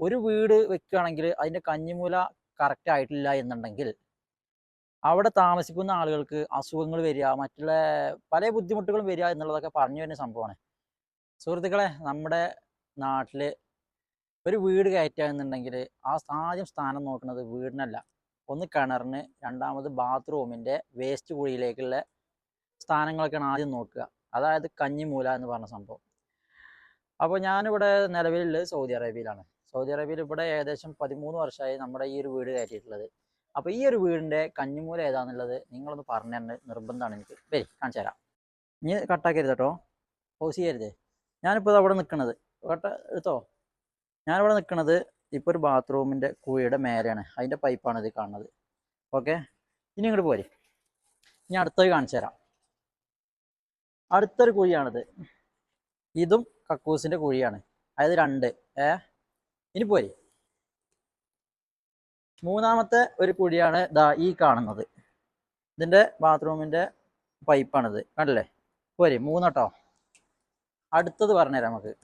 ഒരു വീട് വെക്കുകയാണെങ്കിൽ അതിന്റെ കഞ്ഞിമൂല കറക്റ്റ് ആയിട്ടില്ല എന്നുണ്ടെങ്കിൽ അവിടെ താമസിക്കുന്ന ആളുകൾക്ക് അസുഖങ്ങൾ വരിക മറ്റുള്ള പല ബുദ്ധിമുട്ടുകളും വരിക എന്നുള്ളതൊക്കെ പറഞ്ഞു വരുന്ന സംഭവമാണ്. സുഹൃത്തുക്കളെ നമ്മുടെ നാട്ടിൽ ഒരു വീട് കയറ്റുക എന്നുണ്ടെങ്കിൽ ആ ആദ്യം സ്ഥാനം നോക്കുന്നത് വീടിനല്ല. ഒന്ന് കിണറിന് രണ്ടാമത് ബാത്റൂമിന്റെ വേസ്റ്റ് കുഴിയിലേക്കുള്ള സ്ഥാനങ്ങളൊക്കെയാണ് ആദ്യം നോക്കുക. അതായത് കഞ്ഞിമൂല എന്ന് പറഞ്ഞ സംഭവം. അപ്പോൾ ഞാനിവിടെ നിലവിലുള്ളത് സൗദി അറേബ്യയിലാണ്. സൗദി അറേബ്യയിൽ ഇവിടെ ഏകദേശം പതിമൂന്ന് വർഷമായി നമ്മുടെ ഈ ഒരു വീട് കയറ്റിയിട്ടുള്ളത്. അപ്പോൾ ഈ ഒരു വീടിന്റെ കഞ്ഞിമൂല ഏതാണെന്നുള്ളത് നിങ്ങളൊന്ന് പറഞ്ഞു തരേണ്ട നിർബന്ധമാണ് എനിക്ക്. വരി കാണിച്ചു തരാം. ഇനി കട്ടാക്കരുത് കേട്ടോ. പോസ് ചെയ്യരുതേ. ഞാനിപ്പോൾ അവിടെ നിൽക്കുന്നത് കട്ട എടുത്തോ? ഞാനിവിടെ നിൽക്കുന്നത് ഇപ്പോൾ ഒരു ബാത്റൂമിന്റെ കുഴിയുടെ മേലെയാണ്. അതിന്റെ പൈപ്പാണ് ഇത് കാണുന്നത്. ഓക്കെ ഇനി ഇങ്ങോട്ട് പോരെ. ഇനി അടുത്തത് കാണിച്ചു തരാം. അടുത്തൊരു കുഴിയാണിത്. ഇതും കക്കൂസിന്റെ കുഴിയാണ്. അതായത് രണ്ട്. ഏ? ഇനി പോരെ. മൂന്നാമത്തെ ഒരു കുഴിയാണ് ദാ ഈ കാണുന്നത്. ഇതിന്റെ ബാത്റൂമിന്റെ പൈപ്പാണിത്. കണ്ടില്ലേ? പോരെ മൂന്നോട്ടോ. അടുത്തത് പറഞ്ഞുതരാം നമുക്ക്.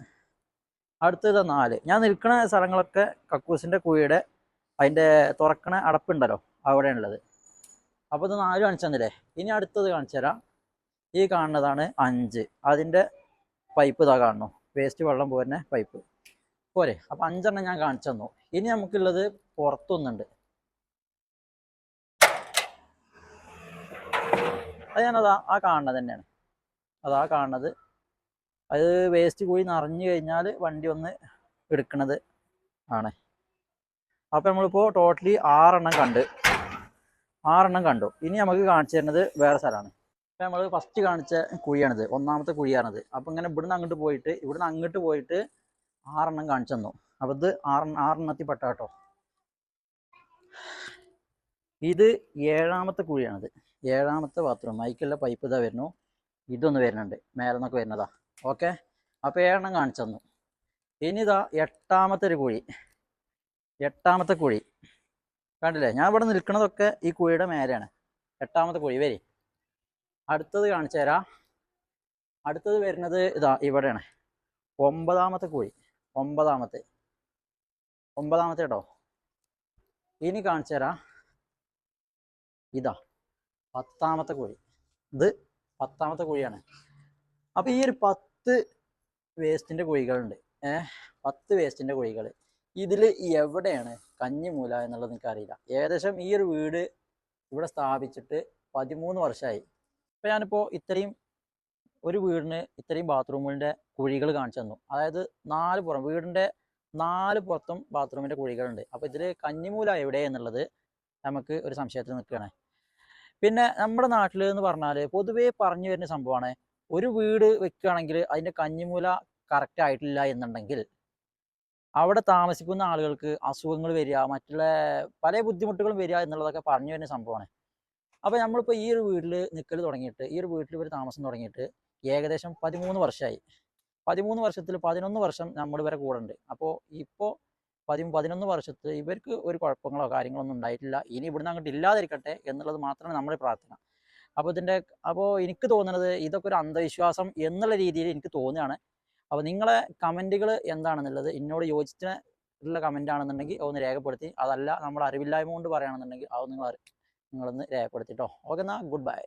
അടുത്തത് നാല്. ഞാൻ നിൽക്കുന്ന സ്ഥലങ്ങളൊക്കെ കക്കൂസിന്റെ കുഴിയുടെ അതിന്റെ തുറക്കണ അടപ്പുണ്ടല്ലോ അവിടെയുള്ളത് അപ്പോൾ ഇത് നാല് കാണിച്ചു തന്നില്ലേ? ഇനി അടുത്തത് കാണിച്ചു തരാം. ഈ കാണുന്നതാണ് അഞ്ച്. അതിന്റെ പൈപ്പ് ഇതാ കാണുന്നു. വേസ്റ്റ് വെള്ളം പോരുന്ന പൈപ്പ്. പോരെ. അപ്പം അഞ്ചെണ്ണം ഞാൻ കാണിച്ചു തന്നു. ഇനി നമുക്കുള്ളത് പുറത്തൊന്നുണ്ട് അത് ഞാനതാ ആ കാണുന്നത് തന്നെയാണ്. അതാ കാണുന്നത്. അത് വേസ്റ്റ് കൂടി നിറഞ്ഞു കഴിഞ്ഞാൽ വണ്ടി ഒന്ന് എടുക്കണത് ആണ്. അപ്പം നമ്മളിപ്പോൾ ടോട്ടലി ആറെണ്ണം കണ്ട്. ആറെണ്ണം കണ്ടു. ഇനി നമുക്ക് കാണിച്ചു തരുന്നത് വേറെ സ്ഥലമാണ്. അപ്പം നമ്മൾ ഫസ്റ്റ് കാണിച്ച കുഴിയാണിത്. ഒന്നാമത്തെ കുഴിയാണിത്. അപ്പം ഇങ്ങനെ ഇവിടുന്ന് അങ്ങോട്ട് പോയിട്ട് ഇവിടുന്ന് അങ്ങോട്ട് പോയിട്ട് ആറെണ്ണം കാണിച്ചു തന്നു. അപ്പം ഇത് ആറ് ആറെണ്ണത്തിൽ പെട്ട കേട്ടോ. ഇത് ഏഴാമത്തെ കുഴിയാണിത്. ഏഴാമത്തെ ബാത്റൂം മൈക്കുള്ള പൈപ്പ് ഇതാ വരുന്നു. ഇതൊന്ന് വരുന്നുണ്ട്. മേലെ നിന്നൊക്കെ വരുന്നതാ. ഓക്കെ അപ്പോൾ ഏഴെണ്ണം കാണിച്ചു തന്നു. ഇനി ഇതാ എട്ടാമത്തെ ഒരു കുഴി. എട്ടാമത്തെ കുഴി. കണ്ടില്ലേ? ഞാൻ ഇവിടെ നിൽക്കുന്നതൊക്കെ ഈ കുഴിയുടെ മേലെയാണ്. എട്ടാമത്തെ കുഴി. വരി. അടുത്തത് കാണിച്ചു തരാം. അടുത്തത് വരുന്നത് ഇതാ ഇവിടെയാണ്. ഒമ്പതാമത്തെ കുഴി. ഒമ്പതാമത്തെ. ഒമ്പതാമത്തെ കേട്ടോ ഇനി കാണിച്ചു തരാം. ഇതാ പത്താമത്തെ കോഴി. ഇത് പത്താമത്തെ കോഴിയാണ്. അപ്പോൾ ഈ ഒരു പത്ത് വേസ്റ്റിന്റെ കോഴികളുണ്ട്. ഏഹ് പത്ത് വേസ്റ്റിന്റെ കോഴികൾ ഇതിൽ എവിടെയാണ് കഞ്ഞിമൂല എന്നുള്ളത് അറിയില്ല. ഏകദേശം ഈ ഒരു വീട് ഇവിടെ സ്ഥാപിച്ചിട്ട് പതിമൂന്ന് വർഷമായി ഇപ്പോൾ ഞാനിപ്പോൾ ഇത്രയും ഒരു വീടിന് ഇത്രയും ബാത്റൂമിന്റെ കുഴികൾ കാണിച്ചു തന്നു. അതായത് നാല് പുറം വീടിന്റെ നാല് പുറത്തും ബാത്റൂമിന്റെ കുഴികളുണ്ട്. അപ്പോൾ ഇതിൽ കഞ്ഞിമൂല എവിടെ എന്നുള്ളത് നമുക്ക് ഒരു സംശയത്തിൽ നിൽക്കുകയാണ്. പിന്നെ നമ്മുടെ നാട്ടിൽ എന്ന് പറഞ്ഞാൽ പൊതുവേ പറഞ്ഞു വരുന്ന സംഭവമാണ് ഒരു വീട് വെക്കുകയാണെങ്കിൽ അതിന്റെ കഞ്ഞിമൂല കറക്റ്റ് ആയിട്ടില്ല എന്നുണ്ടെങ്കിൽ അവിടെ താമസിക്കുന്ന ആളുകൾക്ക് അസുഖങ്ങൾ വരിക മറ്റുള്ള പല ബുദ്ധിമുട്ടുകളും വരിക എന്നുള്ളതൊക്കെ പറഞ്ഞു വരുന്ന സംഭവമാണ്. അപ്പോൾ നമ്മളിപ്പോൾ ഈ ഒരു വീട്ടിൽ നിൽക്കൽ തുടങ്ങിയിട്ട് ഈ ഒരു വീട്ടിൽ ഇവർ താമസം തുടങ്ങിയിട്ട് ഏകദേശം പതിമൂന്ന് വർഷമായി പതിമൂന്ന് വർഷത്തിൽ പതിനൊന്ന് വർഷം നമ്മൾ ഇവരെ കൂടെ ഉണ്ട്. അപ്പോൾ ഇപ്പോൾ പതി പതിനൊന്ന് വർഷത്ത് ഇവർക്ക് ഒരു കുഴപ്പങ്ങളോ കാര്യങ്ങളോ ഒന്നും ഉണ്ടായിട്ടില്ല. ഇനി ഇവിടുന്ന് അങ്ങോട്ട് ഇല്ലാതിരിക്കട്ടെ എന്നുള്ളത് മാത്രമേ നമ്മുടെ പ്രാർത്ഥന. അപ്പോൾ ഇതിന്റെ അപ്പോൾ എനിക്ക് തോന്നുന്നത് ഇതൊക്കെ ഒരു അന്ധവിശ്വാസം എന്നുള്ള രീതിയിൽ എനിക്ക് തോന്നുകയാണ്. അപ്പോൾ നിങ്ങളെ കമന്റുകൾ എന്താണെന്നുള്ളത് എന്നോട് യോജിച്ചിട്ടുള്ള കമന്റ് ആണെന്നുണ്ടെങ്കിൽ ഒന്ന് രേഖപ്പെടുത്തി. അതല്ല നമ്മുടെ അറിവില്ലായ്മ കൊണ്ട് പറയുകയാണെന്നുണ്ടെങ്കിൽ അത് നിങ്ങൾ നിങ്ങളൊന്ന് രേഖപ്പെടുത്തിട്ടോ. ഓക്കെ എന്നാൽ ഗുഡ് ബൈ